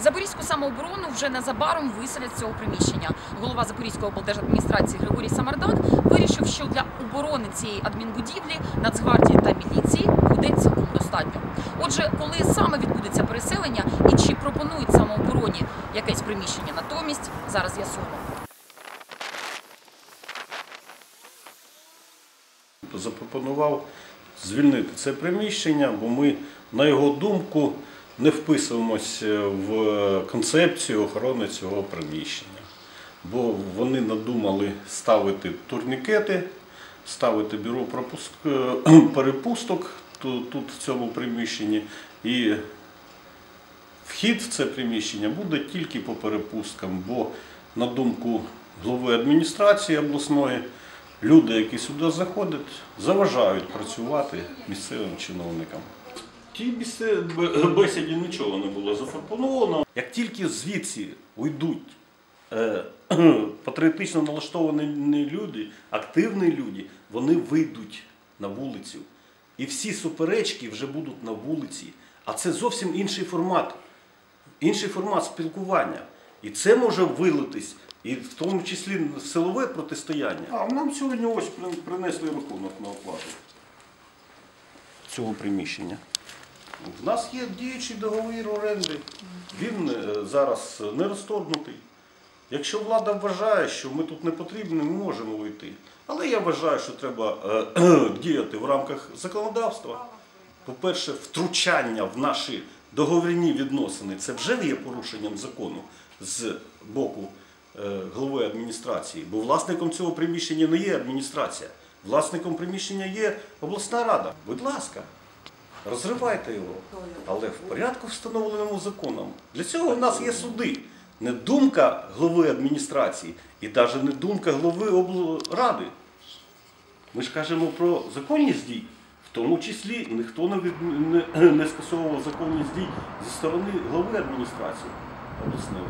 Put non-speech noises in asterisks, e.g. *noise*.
Запорізьку самооборону вже незабаром виселять з цього приміщення. Голова Запорізької облдержадміністрації Григорій Самардак вирішив, що для оборони цієї адмінбудівлі Нацгвардії та міліції буде цілком достатньо. Отже, коли саме відбудеться переселення і чи пропонують самообороні якесь приміщення натомість, зараз з'ясуємо. запропонував звільнити це приміщення, бо ми, на його думку, не вписуємося в концепцію охорони цього приміщення. Бо вони надумали ставити турнікети, ставити бюро пропуск- *clears throat* перепусток тут в цьому приміщенні. І вхід в це приміщення буде тільки по перепусткам, бо, на думку голови адміністрації обласної, люди, які сюди заходять, заважають працювати місцевим чиновникам. Тій бесіді нічого не було запропоновано. Як тільки звідси уйдуть е, *clears throat* патріотично налаштовані люди, активні люди, вони вийдуть на вулицю. І всі суперечки вже будуть на вулиці. А це зовсім інший формат інший формат спілкування. І це може вилитись, і в тому числі силове протистояння. А нам сьогодні ось принесли рахунок на оплату цього приміщення. У нас є діючий договір оренди. Він е, зараз не розторгнутий. Якщо влада вважає, що ми тут не потрібні, ми можемо вийти. Але я вважаю, що треба е, *clears throat* діяти в рамках законодавства. По-перше, втручання в наші договірні відносини це вже є порушенням закону з боку е, голови адміністрації, бо власником цього приміщення не є адміністрація. Власником приміщення є обласна рада. Будь ласка, розривайте його, але в порядку встановленому законом. Для цього в нас є суди. Не думка голови адміністрації і навіть не думка голови облради. Ми ж кажемо про законність дій. В тому числі ніхто не, від... не, не скасовував законність дій зі сторони голови адміністрації обласної.